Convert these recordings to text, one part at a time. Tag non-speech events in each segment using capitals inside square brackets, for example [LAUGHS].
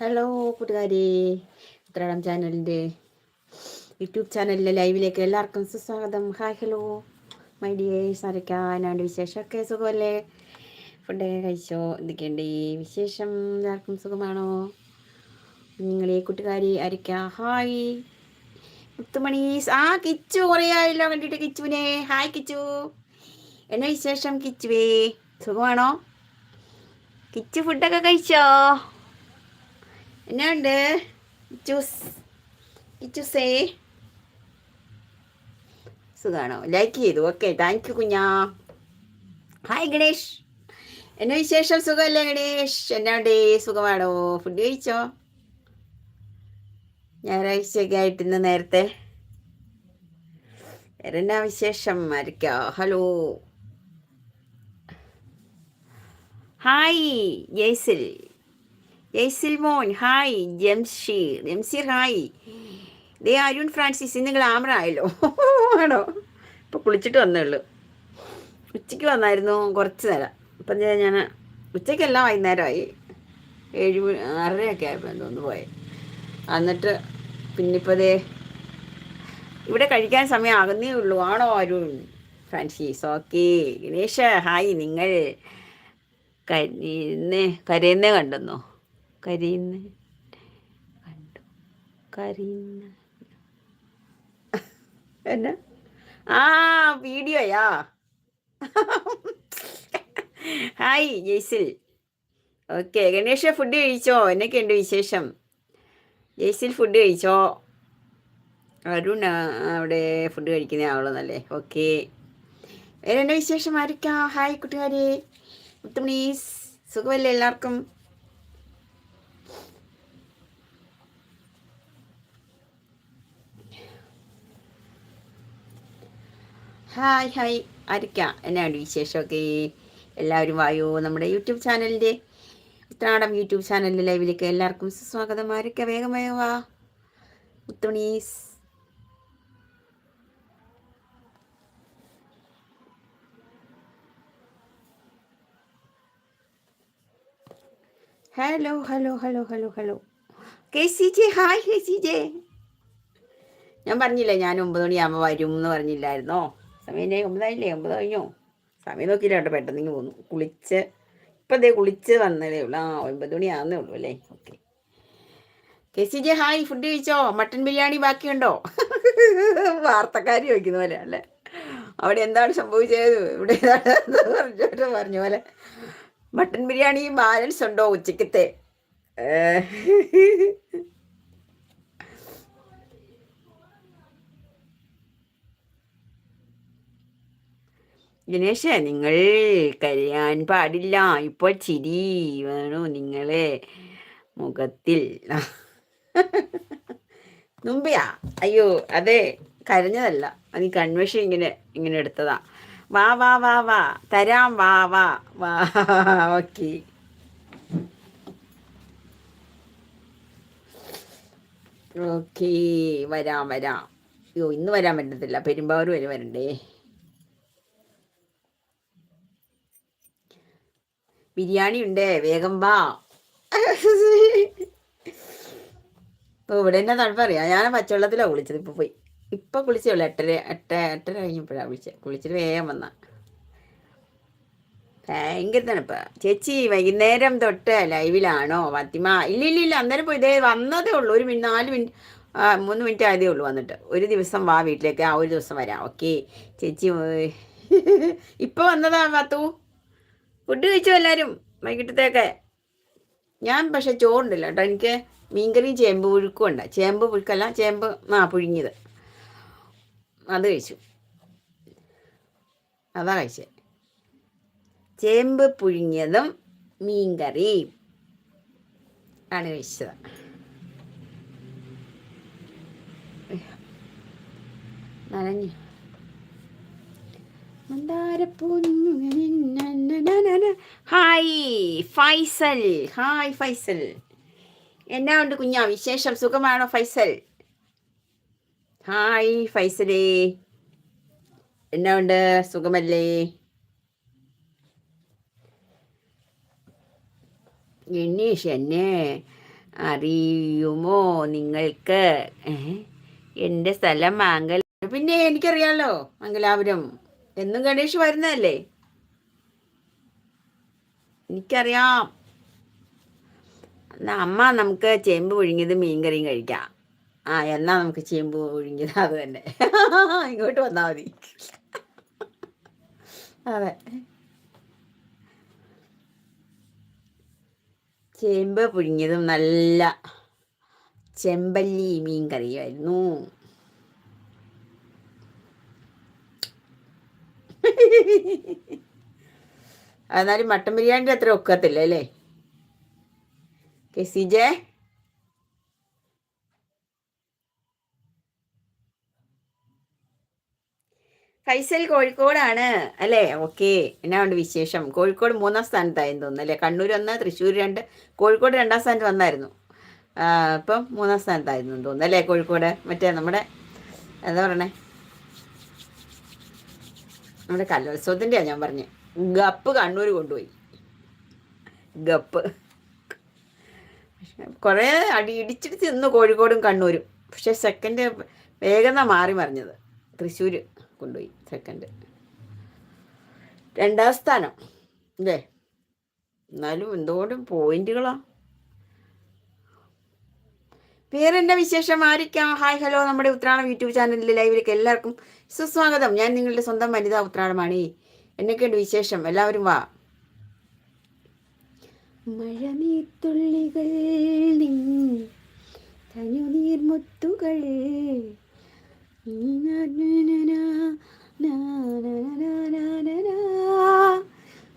Hello കൂട്ടുകാരി. ഉത്രാടം ചാനലിന്റെ YouTube ചാനലിലെ ലൈവിലേക്ക് എല്ലാവർക്കും സുസ്വാഗതം. ഹായ് ഹലോ മൈ ഡിയേഴ്സ് ആരൊക്കെയാണ്ട് വിശേഷമൊക്കെ സുഖമല്ലേ? ഫുഡൊക്കെ കഴിച്ചോ? എന്തൊക്കെയുണ്ട്? ഈ വിശേഷം എല്ലാവർക്കും സുഖമാണോ? നിങ്ങളെ കൂട്ടുകാരി ആരൊക്കെയാ? ഹായ് മുത്തുമണീസ് ആ കിച്ചു കുറേ ആയല്ലോ കണ്ടിട്ട് കിച്ചുവിനെ. ഹായ് കിച്ചു. എന്നാ വിശേഷം കിച്ചുവേ? സുഖമാണോ? കിച്ചു ഫുഡൊക്കെ കഴിച്ചോ? എന്നാണ്ട്? കിച്ചൂസ് കിച്ചൂസേ സുഖാണോ? ലൈക്ക് ചെയ്തു. ഓക്കെ താങ്ക് യു കുഞ്ഞാ. ഹായ് ഗണേഷ്. എന്നെ വിശേഷം? സുഖമല്ലേ ഗണേഷ്? എന്നാണ്ട് സുഖമാണോ? ഫുഡ് കഴിച്ചോ? ഞായറാഴ്ചയൊക്കെ ആയിട്ട് നേരത്തെ. എന്നാ വിശേഷം? ആയിരിക്കാ hello hi Jaisil. Jaisil Silmon hi Jamsheer Jamsheer hi ദേ അരുൺ ഫ്രാൻസിസ് ഇന്ന് ഗ്ലാമർ ആണോ? ഇപ്പോൾ കുളിച്ചിട്ട് വന്നേ ഉള്ളൂ ഉച്ചയ്ക്ക് വന്നായിരുന്നു കുറച്ച് നേരം. അപ്പം ഞാൻ ഉച്ചയ്ക്കല്ല വൈകുന്നേരമായി. ഏഴ് മണി ആറരയൊക്കെ ആയപ്പോൾ എന്തോന്ന് പോയെ. എന്നിട്ട് പിന്നിപ്പോൾ ദേ ഇവിടെ കഴിക്കാൻ സമയം ആകുന്നേ ഉള്ളൂ. ആണോ അരുൺ ഫ്രാൻസിസ്? ഓക്കെ. ഗണേഷ് ഹായ് നിങ്ങൾ കരയുന്നേ കരയുന്നേ കണ്ടെന്നോ? കരീന്ന് കണ്ടു. കരിയുന്ന. എന്നാ? ആ വീഡിയോയാ? Hi Jaisil. Okay Ganesh food കഴിച്ചോ? എന്നൊക്കെയുണ്ട് വിശേഷം. ജയ്സിൽ ഫുഡ് കഴിച്ചോ? അരുൺ അവിടെ ഫുഡ് കഴിക്കുന്ന ആളെന്നല്ലേ ഓക്കെ. വേറെ എന്റെ വിശേഷം? ആയിരിക്കാം ഹായ് കൂട്ടുകാരെ. മുത്തുമണീസ്. സുഖമല്ലേ എല്ലാവർക്കും? Hi hi. ആരിക്ക എന്നാണ് വിശേഷമൊക്കെ? എല്ലാവരും വായോ? നമ്മുടെ യൂട്യൂബ് ചാനലിന്റെ ഉത്രാടം യൂട്യൂബ് ചാനലിന്റെ ലൈവിലേക്ക് എല്ലാവർക്കും സുസ്വാഗതം. ആരൊക്കെ? വേഗം വേഗം വാ. മുത്തുണീസ് hello hello hello hello hello. K C J hi K C J. ഞാൻ പറഞ്ഞില്ലേ ഞാൻ ഒമ്പത് മണിയാകുമ്പോൾ വരും എന്ന് പറഞ്ഞില്ലായിരുന്നോ? സമയം ഒമ്പതായില്ലേ? ഒമ്പത് കഴിഞ്ഞോ? സമയം നോക്കിയില്ല കേട്ടോ പെട്ടെന്ന് ഇങ്ങനെ പോന്നു. കുളിച്ച് ഇപ്പം ദേ കുളിച്ച് വന്നതേ ഉള്ളൂ. ആ ഒമ്പത് മണി ഉള്ളൂ അല്ലേ? Okay. K C J hi. Food കഴിച്ചോ? മട്ടൻ ബിരിയാണി ബാക്കിയുണ്ടോ? [LAUGHS] വാർത്തക്കാർ ചോദിക്കുന്ന പോലെ അല്ലേ? അവിടെ എന്താണ് സംഭവിച്ചത്? ഇവിടെ പറഞ്ഞു പറഞ്ഞ പോലെ. മട്ടൻ ബിരിയാണി ബാലൻസ് ഉണ്ടോ ഉച്ചക്കത്തെ? ഗണേഷ് നിങ്ങൾ കരയാൻ പാടില്ല. ഇപ്പോൾ ചിരി വേണു നിങ്ങളെ മുഖത്തിൽ. [LAUGHS] മുമ്പെയാ അയ്യോ അതെ കരഞ്ഞതല്ല. അത് കൺവെഷൻ ഇങ്ങനെ ഇങ്ങനെ എടുത്തതാ. വാ വാ വാ വാ തരാം വാ വാ വാ ഓക്കെ. ഓക്കെ വരാം വരാം. അയ്യോ ഇന്ന് വരാൻ പറ്റത്തില്ല. പെരുമ്പാവൂർ വരെ വരണ്ടേ? ബിരിയാണി ഉണ്ട് വേഗം വാ. ഇപ്പോൾ ഇവിടെ തന്നെ തണുപ്പറിയാം ഞാൻ പച്ചവെള്ളത്തിലാണ് കുളിച്ചത് ഇപ്പൊ പോയി. ഇപ്പൊ ഉള്ളു എട്ടര എട്ട എട്ടര കഴിഞ്ഞപ്പോഴാണ് കുളിച്ചത് കുളിച്ചിട്ട് വേഗം വന്ന. ഭയങ്കര തണുപ്പാ. ചേച്ചി വൈകുന്നേരം തൊട്ട് ലൈവിലാണോ? ഫാത്തിമ ഇല്ല ഇല്ല ഇല്ല അന്നേരം പോയി. ഇതേ വന്നതേ ഉള്ളൂ. ഒരു മിനിറ്റ് നാല് മിനിറ്റ് മൂന്ന് മിനിറ്റ് ആയതേ ഉള്ളൂ വന്നിട്ട്. ഒരു ദിവസം വാ വീട്ടിലേക്ക്. ആ ഒരു ദിവസം വരാം. ഓക്കെ. ചേച്ചി ഏ, ഇപ്പൊ വന്നതാ ഫാത്തു? ഫുഡ് കഴിച്ചു എല്ലാവരും വൈകിട്ടത്തേക്ക്. ഞാൻ പക്ഷെ ചോറുണ്ടല്ലോ കേട്ടോ. എനിക്ക് മീൻകറിയും ചേമ്പ് പുഴുക്കും ഉണ്ട്. ചേമ്പ് പുഴുക്കല്ല ചേമ്പ് ആ പുഴുങ്ങിയത്. അത് കഴിച്ചു. അതാ കഴിച്ചത് ചേമ്പ് പുഴുങ്ങിയതും മീൻകറിയും ആണ് കഴിച്ചത്. നനഞ്ഞു. ഹായ് ഫൈസൽ. ഹായ് ഫൈസൽ. എന്നാ ഉണ്ട് കുഞ്ഞാ വിശേഷം? സുഖമാണോ ഫൈസൽ? ഹായ് ഫൈസലേ. എന്നാ ഉണ്ട് സുഖമല്ലേ? ഗണേഷ് എന്നെ അറിയുമോ നിങ്ങൾക്ക്? എന്റെ സ്ഥലം മാങ്കൽ പിന്നെ എനിക്കറിയാലോ മംഗലാപുരം. എന്നും ഗണേഷ് വരുന്നതല്ലേ? എനിക്കറിയാം. എന്നാ അമ്മ നമുക്ക് ചേമ്പ് പുഴുങ്ങിയത് മീൻകറിയും കഴിക്കാം. ആ എന്നാ നമുക്ക് ചേമ്പ് പുഴുങ്ങിയത്? അത് തന്നെ. ഇങ്ങോട്ട് വന്നാൽ മതി. അതെ. ചേമ്പ് പുഴുങ്ങിയതും നല്ല ചെമ്പല്ലി മീൻ കറിയായിരുന്നു എന്നാലും മട്ടൻ ബിരിയാണിന്റെ അത്ര ഒക്കത്തില്ല അല്ലേ? K C J? ഫൈസൽ കോഴിക്കോടാണ് അല്ലേ? ഓക്കെ. എന്നാ ഉണ്ട് വിശേഷം? കോഴിക്കോട് മൂന്നാം സ്ഥാനത്തായിരുന്നു തോന്നുന്നു അല്ലേ? കണ്ണൂർ ഒന്ന് തൃശ്ശൂർ രണ്ട് കോഴിക്കോട് രണ്ടാം സ്ഥാനത്ത് വന്നായിരുന്നു. ഇപ്പം മൂന്നാം സ്ഥാനത്തായിരുന്നു തോന്നുന്നു അല്ലേ? കോഴിക്കോട് മറ്റേ നമ്മുടെ എന്താ പറയണേ? നമ്മുടെ കലോത്സവത്തിന്റെയാണ് ഞാൻ പറഞ്ഞത് ഗപ്പ് കണ്ണൂർ കൊണ്ടുപോയി. ഗപ്പ്. കുറേ അടി ഇടിച്ചിട്ട് തിന്നു കോഴിക്കോടും കണ്ണൂരും. പക്ഷെ സെക്കൻഡ് വേഗം മാറി മറിഞ്ഞത്. തൃശ്ശൂർ കൊണ്ടുപോയി സെക്കൻഡ് രണ്ടാം സ്ഥാനം. അല്ലേ എന്നാലും എന്തുകൊണ്ടും പോയിന്റുകളാ വേറെന്താ വിശേഷം ആയിരിക്കാം ഹായ് ഹലോ നമ്മുടെ ഉത്രാടം യൂട്യൂബ് ചാനലിലെ ലൈവിലേക്ക് എല്ലാവർക്കും സുസ്വാഗതം ഞാൻ നിങ്ങളുടെ സ്വന്തം വനിതാ ഉത്രാടമാണ് എന്നൊക്കെയുണ്ട് വിശേഷം എല്ലാവരും വാ മഴനീർത്തുള്ളികൾ നിൻ തനുനീർമുത്തുകൾ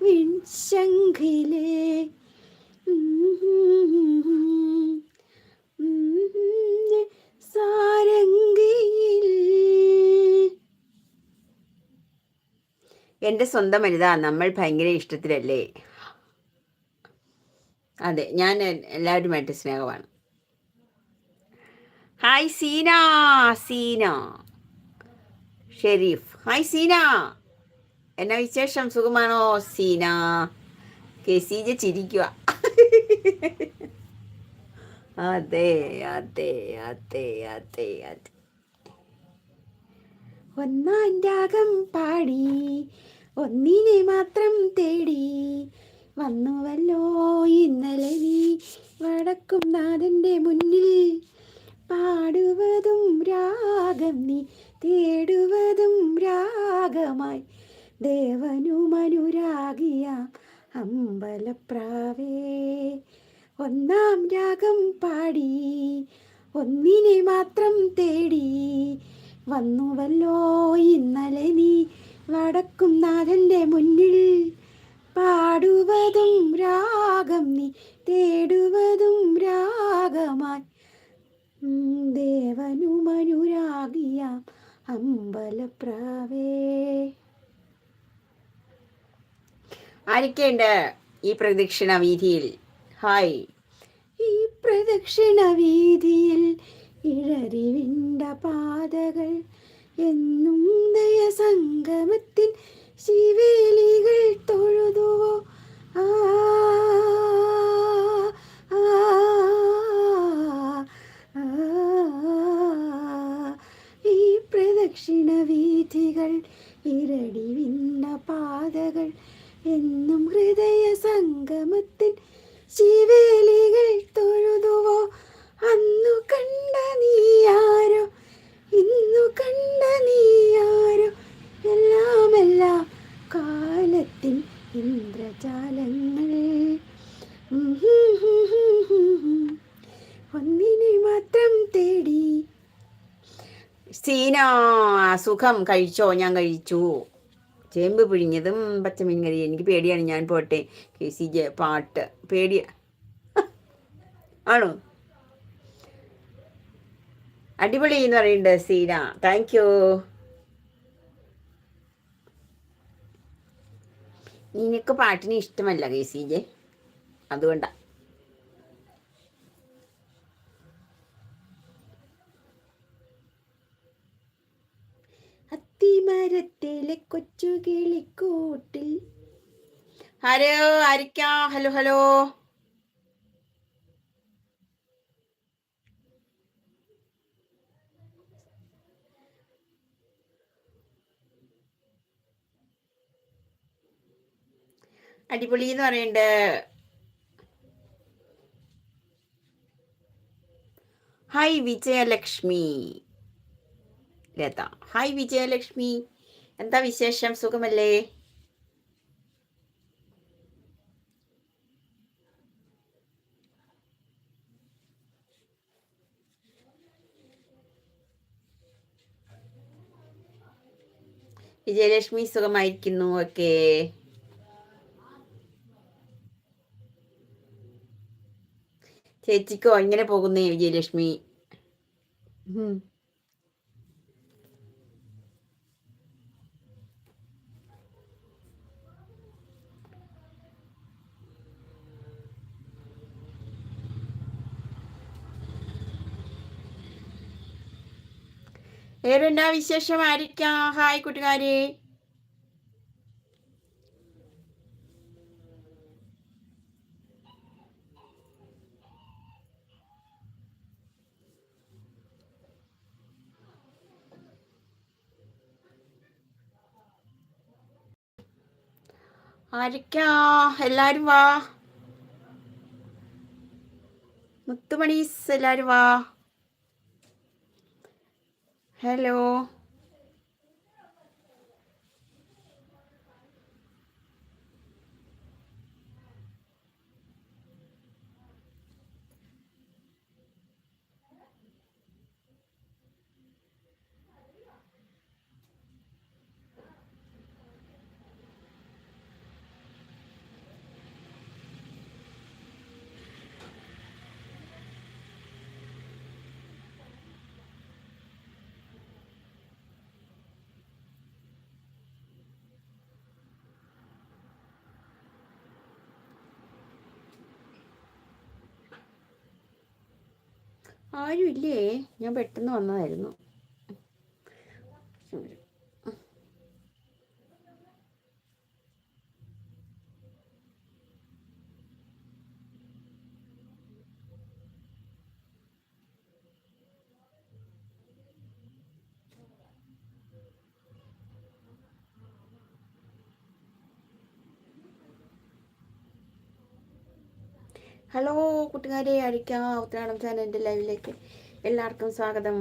വിൺശങ്കിലെ സാരംഗിയിൽ എന്റെ സ്വന്തം വനിത നമ്മൾ ഭയങ്കര ഇഷ്ടത്തിലല്ലേ? അതെ ഞാൻ എല്ലാവരുമായിട്ട് സ്നേഹമാണ് ഹായ് സീന സീന. ഷെരീഫ്. ഹായ് സീന. എന്നാ വിശേഷം? സുഖമാണോ? സീന. കെ സി ജെ ചിരിക്കുക അതെ അതെ അതെ അതെ അതെ. ഒന്നാം രാഗം പാടി. ഒന്നിനെ മാത്രം തേടി വന്നുവല്ലോ ഇന്നലെ നീ വടക്കും നാഥന്റെ മുന്നിൽ. പാടുവതും രാഗം നീ തേടുവതും രാഗമായി. ദേവനുമനുരാഗിയ അമ്പലപ്രാവേ. ഒന്നാം രാഗം പാടി ഒന്നിനെ മാത്രം തേടി വന്നുവല്ലോ ഇന്നലെ നീ വടക്കും നാഥന്റെ മുന്നിൽ. പാടുവതും രാഗം നീ തേടുവതും രാഗമായി. ദേവനു ദേവനുമനുരാഗിയാം അമ്പലപ്രാവേ. ആരൊക്കെയുണ്ട് ഈ പ്രദക്ഷിണ വീതിയിൽ? ഹായ്. ഈ പ്രദക്ഷിണ വീതിയിൽ ഇഴറിവിണ്ട പാതകൾ എന്നും ദയസംഗമത്തിൻ ശിവേലികൾ തൊഴുതുവോ? ഈ പ്രദക്ഷിണ വീഥികൾ ഇരടിവിന്ന പാതകൾ എന്നും ഹൃദയ സംഗമത്തിൻ ശിവേലികൾ സുഖം കഴിച്ചോ? ഞാൻ കഴിച്ചു. ചേമ്പ് പിഴിഞ്ഞതും പച്ചമീൻ കറി എനിക്ക് പേടിയാണ് ഞാൻ പോട്ടെ. കെ സി ജെ പാട്ട്. പേടിയ ആണോ? അടിപൊളി എന്ന് പറയുന്നുണ്ട് സീന. താങ്ക് യു നിനക്ക് പാട്ടിന് ഇഷ്ടമല്ല കെ സി ജെ? അതുകൊണ്ടാ. മരത്തിലെ കൊച്ചു കിളിക്കൂട്ടിൽ. ഹലോ ആരിക്ക? Hello hello. അടിപൊളി എന്ന് പറയുന്നുണ്ട് ഹായ് വിജയലക്ഷ്മി. ലത ഹായ് വിജയലക്ഷ്മി. എന്താ വിശേഷം? സുഖമല്ലേ? വിജയലക്ഷ്മി സുഖമായിരിക്കുന്നു. ഓക്കെ ചേച്ചിക്കോ എങ്ങനെ പോകുന്നേ വിജയലക്ഷ്മി? വേറെന്താ വിശേഷം ആയിരിക്കാം ഹായ് കൂട്ടുകാരെ. ആരൊക്കെയാ എല്ലാരും വാ. മുത്തുമണീസ് എല്ലാരും വാ. ഹലോ ആരും ഇല്ലേ ഞാൻ പെട്ടെന്ന് വന്നതായിരുന്നു. ഹലോ കൂട്ടുകാരെ അരിക്കാം ഉത്രാടം ചാനലിന്റെ ലൈവിലേക്ക് എല്ലാവർക്കും സ്വാഗതം.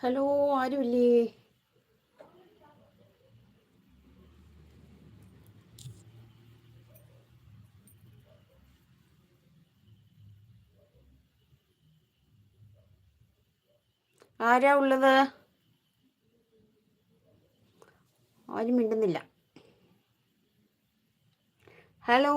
ഹലോ ആരുമില്ലേ ആരാ ഉള്ളത്? ആരും മിണ്ടുന്നില്ല. ഹലോ